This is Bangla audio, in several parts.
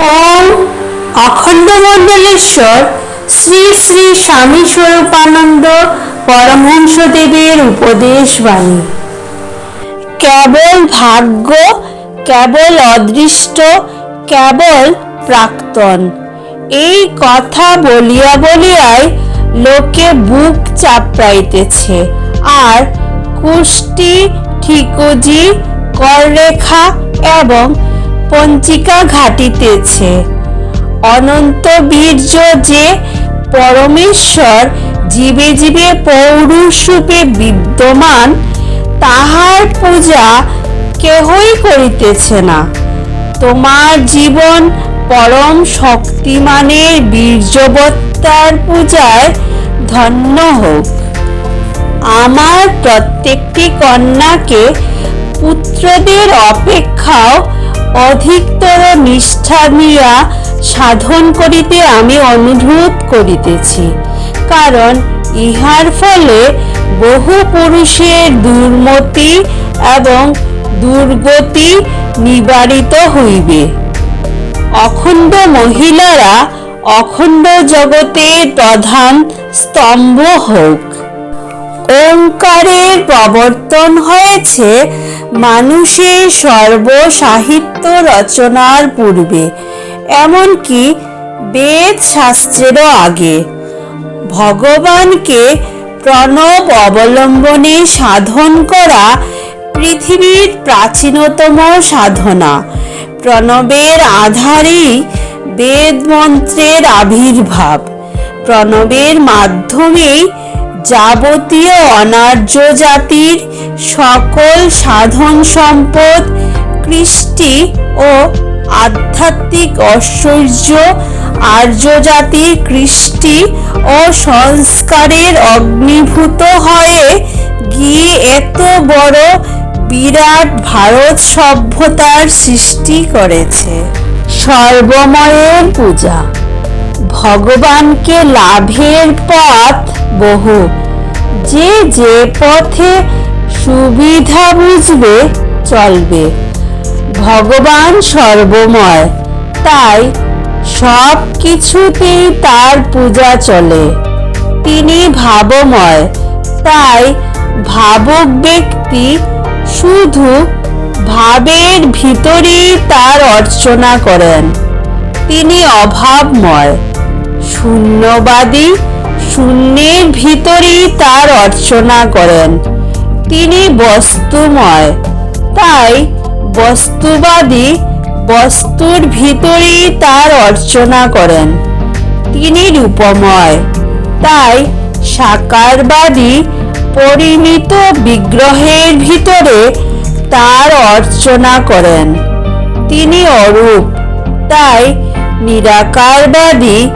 ওম অখণ্ডমণ্ডলেশ্বর শ্রী শ্রী স্বামী স্বরূপানন্দ পরমহংসদেবের উপদেশ বাণী কেবল ভাগ্য, কেবল অদৃষ্ট, কেবল প্রাক্তন, এই কথা বলিয়া বলিয়াই লোকে বুক চাপড়াইতেছে। আর কুষ্টি ঠিকুজি কররেখা এবং পঞ্চিকা ঘাটিতেছে। অনন্ত বীর্য যে পরমেশ্বর জীবে জীবে পৌরুষ রূপে বিদ্যমান, তাহার পূজা কেহই করিতেছে না। তোমার জীবন পরম শক্তিমানের বীর্যবত্তার পূজায় ধন্য হোক। আমার প্রত্যেকটি কন্যাকে পুত্রদের অপেক্ষাও অধিকতর নিষ্ঠা নিয়া সাধন করিতে আমি অনুরোধ করিতেছি। কারণ ইহার ফলে বহু পুরুষের দুর্মতি এবং দুর্গতি নিবারিত হইবে। অখণ্ড মহিলারা অখণ্ড জগতের প্রধান স্তম্ভ হোক। ওঙ্কারের প্রবর্তন হয়েছে মানুষের সর্বসাহিত্য রচনার পূর্বে, এমনকি বেদ শাস্ত্রেরও আগে। ভগবানকে প্রণব অবলম্বনে সাধন করা পৃথিবীর প্রাচীনতম সাধনা। প্রণবের আধারেই বেদ মন্ত্রের আবির্ভাব। প্রণবের মাধ্যমেই যাবতীয় অনার্য জাতির সকল সাধন সম্পদ, কৃষ্টি ও আধ্যাত্মিক ঐশ্বর্য, আর্য জাতির কৃষ্টি ও সংস্কারের অগ্নিভূত হয়ে গিয়ে এত বড় বিরাট ভারত সভ্যতার সৃষ্টি করেছে। সর্বময়ের পূজা। ভগবানকে লাভের পথ বহু। যে যে পথে সুবিধা বুঝবে, চলবে। ভগবান সর্বময়, তাই সব কিছুতেই তার পূজা চলে। তিনি ভাবময়, তাই ভাবক ব্যক্তি শুধু ভাবের ভিতরেই তার অর্চনা করেন। তিনি অভাবময়, শূন্যবাদী শূন্যের ভিতরেই তার অর্চনা করেন। তিনি বস্তুময়। তাই বস্তুবাদী বস্তুর ভিতরেই তার অর্চনা করেন। তিনি রূপময়। তাই সাকারবাদী পরিমিত বিগ্রহের ভিতরে তার অর্চনা করেন। তিনি অরূপ। তাই নিরাকারবাদী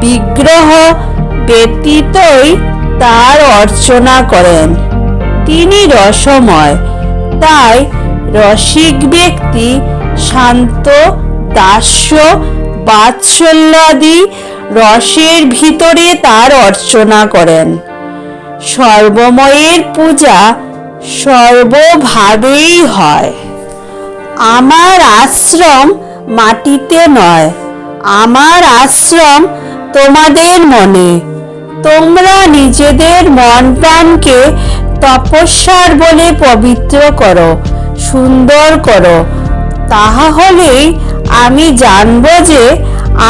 বিগ্রহ ব্যতীতই তার অর্চনা করেন। তিনি রসময়, তাই রসিক ব্যক্তি শান্ত, দাস্য, বাৎসল্যাদি রসের ভিতরে তার অর্চনা করেন। সর্বময়ের পূজা সর্বভাবেই হয়। আমার আশ্রম মাটিতে নয়, আমার আশ্রম তোমাদের মনে। তোমরা নিজেদের মন প্রাণকে তপস্যার বলে পবিত্র করো, সুন্দর করো। তাহা হলেই আমি জানব যে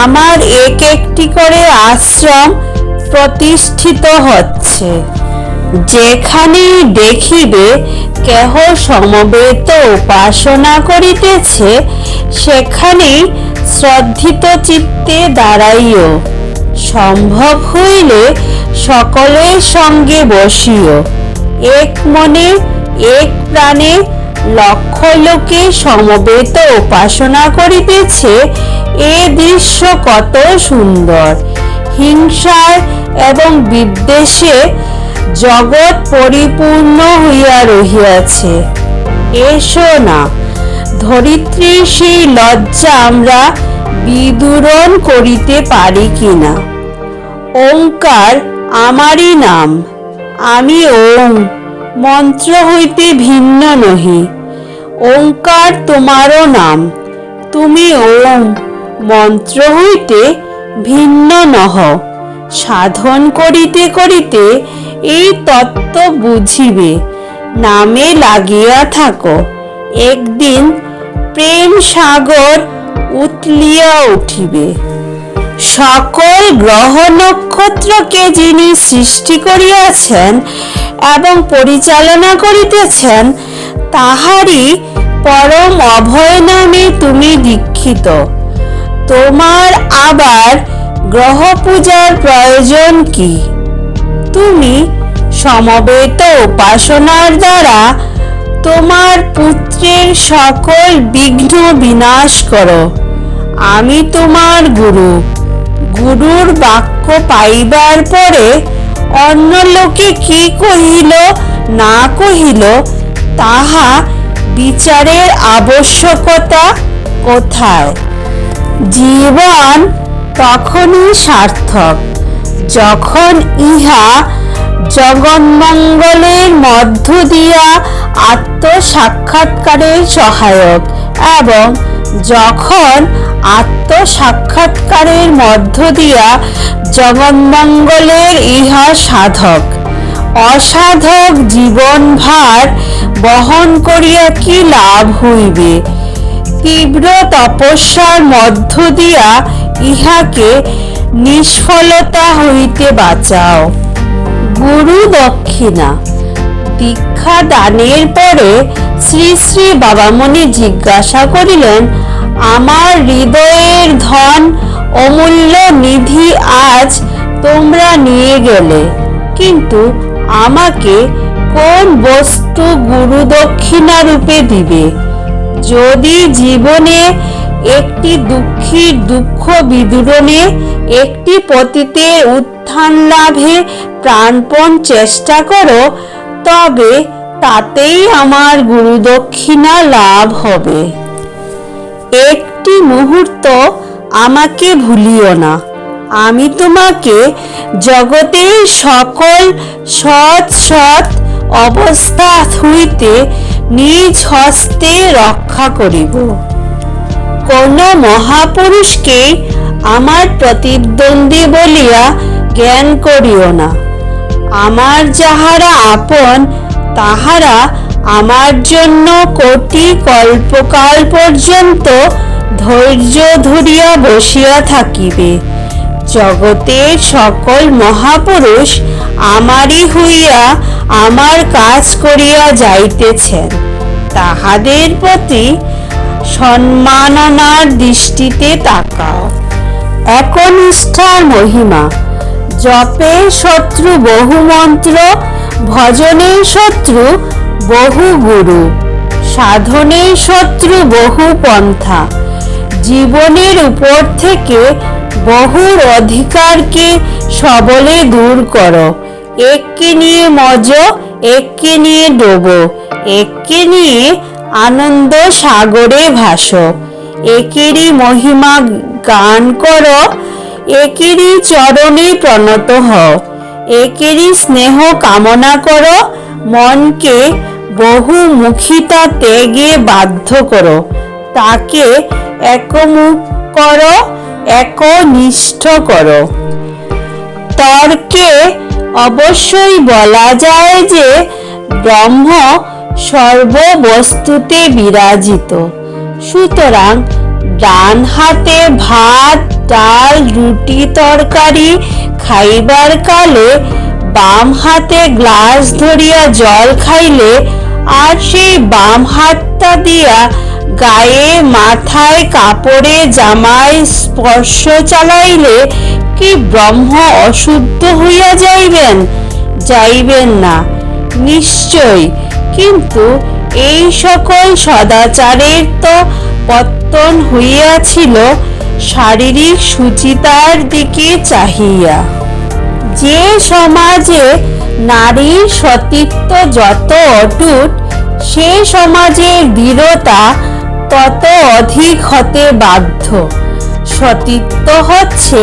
আমার এক একটি করে আশ্রম প্রতিষ্ঠিত হচ্ছে। যেখানে দেখিবে কেহ সমবেত উপাসনা করিতেছে, সেখানেই শ্রদ্ধিত চিত্তে দাঁড়াইও। সম্ভব হইলে সকলের সঙ্গে বসিও। এক মনে, এক প্রাণে লক্ষ লোকে সমবেত উপাসনা করিতেছে, এ দৃশ্য কত সুন্দর। হিংসায় এবং বিদ্বেষে জগৎ পরিপূর্ণ হইয়া রহিয়াছে। এসো না ধরিত্রীর সেই লজ্জা আমরা বিদূরণ করিতে পারি কিনা। ওঙ্কার আমারই নাম। আমি ওম মন্ত্র হইতে ভিন্ন নহি। ওঙ্কার তোমারও নাম। তুমি ওম মন্ত্র হইতে ভিন্ন নহ। সাধন করিতে করিতে এই তত্ত্ব বুঝিবে। নামে লাগিয়া থাকো। একদিন প্রেম সাগর উতলিয়া উঠিবে। সকল গ্রহ নক্ষত্রকে যিনি সৃষ্টি করিয়াছেন এবং পরিচালনা করিতেছেন, তাহারই পরম অভয় নামে তুমি দীক্ষিত। তোমার আবার গ্রহ পূজার প্রয়োজন কি? তুমি সমবেত উপাসনার দ্বারা তোমার পুত্রের সকল বিঘ্ন বিনাশ করো। আমি তোমার গুরু। গুরুর বাক্য পাইবার পরে অন্য লোকে কি কহিল, না কহিল, তাহা বিচারের আবশ্যকতা কোথায়? জীবন তখনই সার্থক, যখন ইহা জগন্মঙ্গলের মধ্য দিয়া আত্মসাক্ষাৎকারের সহায়ক এবং যখন আত্মসাক্ষাৎকারের মধ্য দিয়া জগন্মঙ্গলের ইহা সাধক। অসাধক জীবন ভার বহন করিয়া কি লাভ হইবে? তীব্র তপস্যার মধ্য দিয়া ইহাকে নিষ্ফলতা হইতে বাঁচাও। গুরু দক্ষিণা দীক্ষা দানের পরে শ্রী শ্রী বাবামণি জিজ্ঞাসা করিলেন আমার হৃদয়ের ধন অমূল্য নিধি আজ তোমরা নিয়ে গেলে। কিন্তু আমাকে কোন বস্তু গুরু দক্ষিণা রূপে দিবে? যদি জীবনে একটি দুঃখীর দুঃখ বিদূরণে একটি পতিতে উত্থান লাভে প্রাণপণ চেষ্টা করো, তবে তাতেই আমার গুরুদক্ষিণা লাভ হবে। একটি মুহূর্ত আমাকে ভুলিও না। আমি তোমাকে জগতের সকল সৎ সৎ অবস্থা হইতে নিজ হস্তে রক্ষা করিব। কোন মহাপুরুষকে আমার প্রতিদ্বন্দ্বী বলিয়া জ্ঞান করিও না। আমার যাহারা আপন, তাহারা আমার জন্য কোটি কল্পকাল পর্যন্ত ধৈর্য ধরিয়া বসিয়া থাকিবে। জগতের সকল মহাপুরুষ আমারই হইয়া আমার কাজ করিয়া যাইতেছেন। তাহাদের প্রতি সম্মাননার দৃষ্টিতে তাকাও। একনিষ্ঠার মহিমা, জপে শত্রু বহু মন্ত্র ভজনে শত্রু বহু গুরু, সাধনে শত্রু বহু পন্থা। জীবনের উপর থেকে বহুর অধিকারকে সবলে দূর করো। এককে নিয়ে মজ, এককে নিয়ে ডোবো, এককে নিয়ে আনন্দ সাগরে ভাসো। একেরই মহিমা গান করো, একেরই চরণে প্রণত হও। একেরই স্নেহ কামনা করো, মনকে বহুমুখিতা ত্যাগে বাধ্য করো। তাকে একমুখ করো, একনিষ্ঠ করো। তর্কে অবশ্যই বলা যায় যে ব্রহ্ম সর্ববস্তুতে বিরাজিত। সুতরাং ডান হাতে ভাত, ডাল, রুটি, তরকারি খাইবার কালে বাম হাতে গ্লাস ধরিয়া জল খাইলে আর সেই বাম হাতটা দিয়া গায়ে মাথায় কাপড়ে জামায় স্পর্শ চালাইলে কি ব্রহ্ম অশুদ্ধ হইয়া যাইবেন? যাইবেন না। নিশ্চয়। কিন্তু এই সকল সদাচারের তো পত্তন হইয়াছিল, শারীরিক সুচিতার দিকে চাহিয়া। যে সমাজে নারীর সতীত্ব যত অটুট, সে সমাজের দৃঢ়তা তত অধিক হতে বাধ্য। সতীত্ব হচ্ছে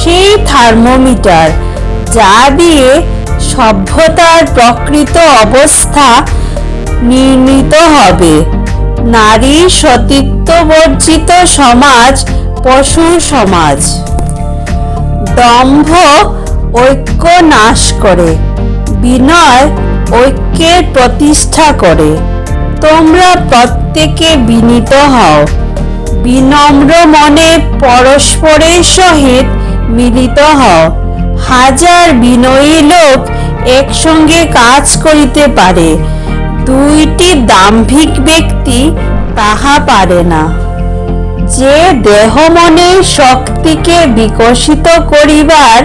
সেই থার্মোমিটার যা দিয়ে সভ্যতার প্রকৃত অবস্থা নির্মিত হবে। নারী সতীত্ব বর্জিত সমাজ পশুর সমাজ। দম্ভ ঐক্য নাশ করে, বিনয় ঐক্যের প্রতিষ্ঠা করে। তোমরা প্রত্যেকে বিনীত হও। বিনম্র মনে পরস্পরের সহিত মিলিত হও। হাজার বিনয়ী লোক একসঙ্গে কাজ করিতে পারে। দুইটি দাম্ভিক ব্যক্তি তাহা পারে না। যে দেহ মনের শক্তিকে বিকশিত করিবার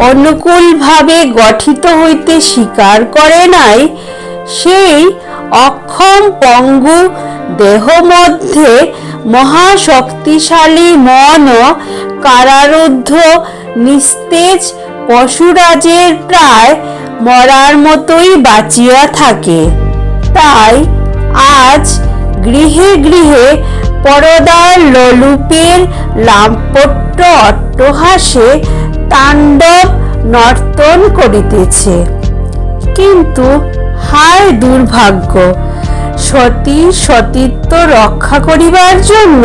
অনুকূলভাবে গঠিত হইতে স্বীকার করে নাই, সেই অক্ষম পঙ্গু দেহ মধ্যে মহাশক্তিশালী মন কারারুদ্ধ নিস্তেজ পশুরাজের প্রায় মরার মতোই বাঁচিয়া থাকে। তাই আজ গৃহে গৃহে পরদার লোলুপের লাম্পট্য অট্টহাসে তাণ্ডব নর্তন করিতেছে। কিন্তু হায় দুর্ভাগ্য, সতী সতীত্ব রক্ষা করিবার জন্য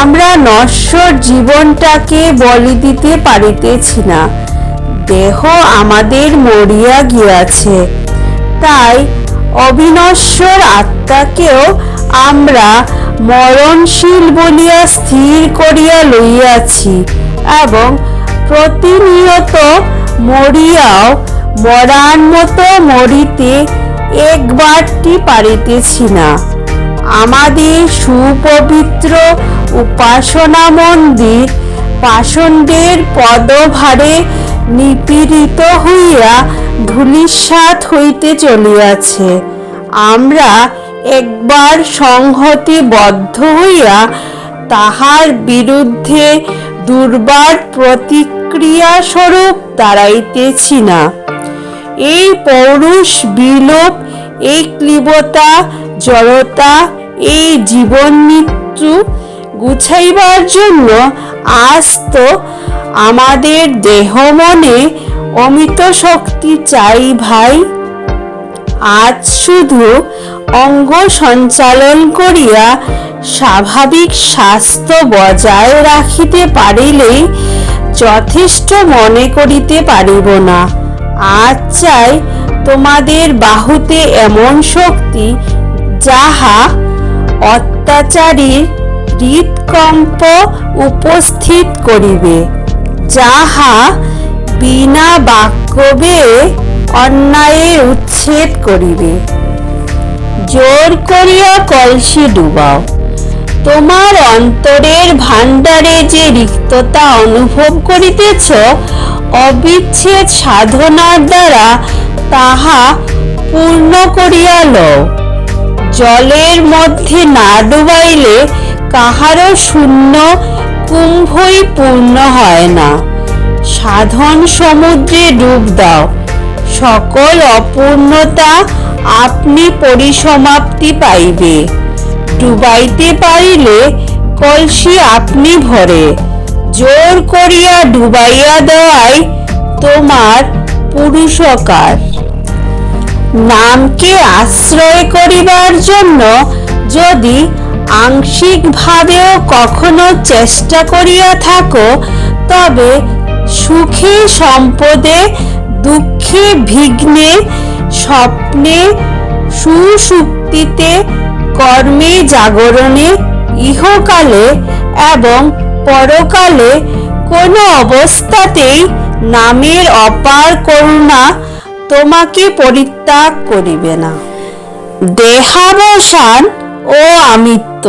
আমরা নশ্বর জীবনটাকে বলি দিতে পারিতেছি না। দেহ আমাদের মরিয়া গিয়াছে। তাই অবিনশ্বর আত্মাকেও আমরা মরণশীল বলিয়া স্থির করিয়া লইয়াছি এবং প্রতিনিয়ত মরিয়াও মরার মতো মরিতে একবারটি পারিতেছি না। আমাদের সুপবিত্র উপাসনা মন্দির পাষণ্ডের পদভারে নিপীড়িত হইয়া ধূলিসাৎ হইতে চলিয়াছে। আমরা একবার সংহতিবদ্ধ হইয়া তাহার বিরুদ্ধে দুর্বার প্রতিক্রিয়া স্বরূপ দাঁড়াইতেছি না। এই পৌরুষ বিলোপ, এই ক্লীবতা, জড়তা, এই জীবন মৃত্যু গুছাইবার জন্য আজ তো আমাদের দেহ মনে অমিত শক্তি চাই ভাই। আজ শুধু অঙ্গ সঞ্চালন করিয়া স্বাভাবিক স্বাস্থ্য বজায় রাখিতে পারিলেই যথেষ্ট মনে করিতে পারিব না। আজ চাই তোমাদের বাহুতে এমন শক্তি যাহা অত্যাচারীর হৃদকম্প উপস্থিত করিবে, যাহা বিনা বাক্যবে অন্যায়ের উচ্ছেদ করিবে। জোর করিয়া কলসি ডুবাও। তোমার অন্তরের ভাণ্ডারে যে রিক্ততা অনুভব করিতেছ, অবিচ্ছেদ সাধনার দ্বারা তাহা পূর্ণ করিয়া লও। জলের মধ্যে না ডুবাইলে কাহারও শূন্য কুম্ভই পূর্ণ হয় না। সাধন সমুদ্রে ডুব দাও। সকল অপূর্ণতা আপনি পরিসমাপ্তি পাইবে। ডুবাইতে পারিলে কলসি আপনি ভরে। জোর করিয়া ডুবাইয়া দেওয়াই তোমার পুরুষকার নামকে আশ্রয় করিবার জন্য যদি আংশিকভাবেও কখনো চেষ্টা করিয়া থাকো, তবে সুখে সম্পদে, দুঃখে বিঘ্নে স্বপ্নে সুশুক্তিতে কর্মে জাগরণে, ইহকালে এবং পরকালে কোনো অবস্থাতেই নামের অপার করুণা তোমাকে পরিত্যাগ করিবে না। দেহাবসান ও আমিত্ব।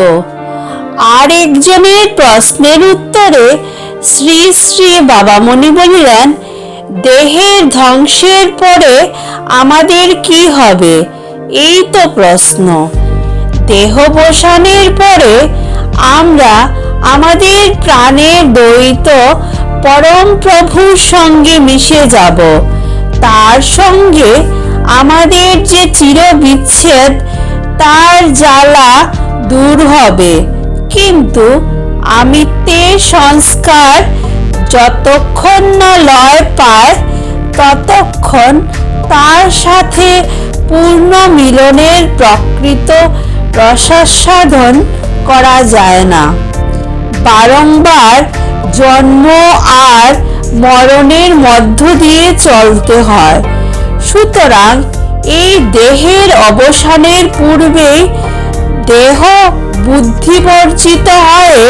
আরেকজনের প্রশ্নের উত্তরে শ্রী শ্রী বাবামণি বলিলেন, দেহের ধ্বংসের পরে আমাদের কি হবে? এই তো প্রশ্ন। দেহবসানের পরে আমরা আমাদের প্রাণের দ্বৈত পরম প্রভুর সঙ্গে মিশে যাব। তার সঙ্গে আমাদের যে চির বিচ্ছেদ তার জ্বালা দূর হবে। কিন্তু আমিত্বের সংস্কার যতক্ষণ না লয় পায়, ততক্ষণ তার সাথে পূর্ণ মিলনের প্রকৃত রসাস্বাদন করা যায় না। বারংবার জন্ম আর মরণের মধ্য দিয়ে চলতে হয়। সুতরাং এই দেহের অবসানের পূর্বে দেহ বুদ্ধিবর্জিত হয়ে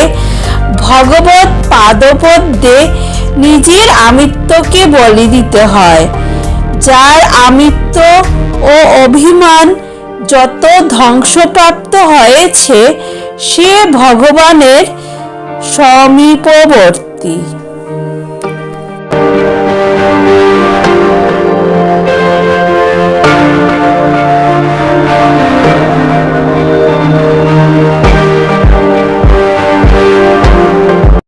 ভগবত পাদপদ্মে নিজের আমিত্বকে বলি দিতে হয়, যার আমিত্ব ও অভিমান যত ধ্বংসপ্রাপ্ত হয়েছে সে ভগবানের সমীপবর্তী।